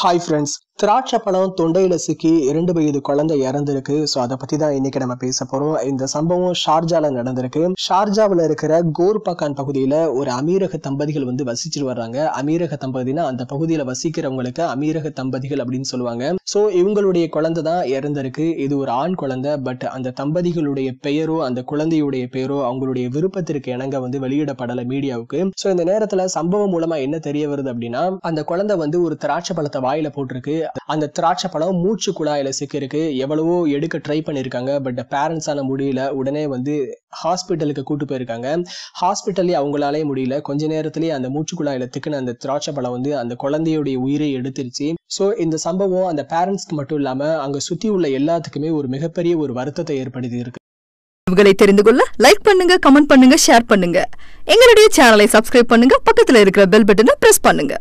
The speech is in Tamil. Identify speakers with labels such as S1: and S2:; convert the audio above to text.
S1: ஹாய் ஃப்ரெண்ட்ஸ் திராட்சை பழம் தொண்டையில சிக்கி இரண்டு வயது குழந்தை இறந்திருக்கு. ஸோ அதை பத்தி தான் இன்னைக்கு நம்ம பேச போறோம். இந்த சம்பவம் ஷார்ஜால நடந்திருக்கு. ஷார்ஜாவில் இருக்கிற கோர்பக்கான் பகுதியில ஒரு அமீரக தம்பதிகள் வந்து வசிச்சுட்டு வர்றாங்க. அமீரக தம்பதினா அந்த பகுதியில வசிக்கிறவங்களுக்கு அமீரக தம்பதிகள் அப்படின்னு சொல்லுவாங்க. ஸோ இவங்களுடைய குழந்தை தான் இறந்திருக்கு. இது ஒரு ஆண் குழந்தை. பட் அந்த தம்பதிகளுடைய பெயரோ அந்த குழந்தையுடைய பெயரோ அவங்களுடைய விருப்பத்திற்கு இணங்க வந்து வெளியிடப்படலை மீடியாவுக்கு. ஸோ இந்த நேரத்தில் சம்பவம் மூலமா என்ன தெரிய வருது அப்படின்னா அந்த குழந்தை வந்து ஒரு திராட்சை பழத்தை வாயில போட்டிருக்கு. அந்த திராட்சை பழம் மூச்சு குழாயில சிக்கிருக்கு எவ்வளவோ எடுக்க ட்ரை பண்ணியிருக்காங்க. பட் பேரண்ட்ஸால முடியல. உடனே வந்து ஹாஸ்பிட்டலுக்கு கூட்டு போயிருக்காங்க. ஹாஸ்பிட்டல்லே அவங்களாலே முடியல. கொஞ்ச நேரத்திலேயே அந்த மூச்சு குழாயில திக்குன அந்த திராட்சை பழம் வந்து அந்த குழந்தையுடைய உயிரை எடுத்துருச்சு. ஸோ இந்த சம்பவம் அந்த பேரண்ட்ஸ்க்கு மட்டும் இல்லாம அங்க சுத்தி உள்ள எல்லாத்துக்குமே ஒரு மிகப்பெரிய ஒரு வருத்தத்தை ஏற்படுத்தி இருக்கு
S2: இவங்களை தெரிந்து கொள்ள லைக் பண்ணுங்க கமெண்ட் பண்ணுங்க ஷேர் பண்ணுங்க. எங்களுடைய சேனலை சப்ஸ்கிரைப் பண்ணுங்க. பக்கத்துல இருக்கிற பெல் பட்டனை பிரஸ் பண்ணுங்க.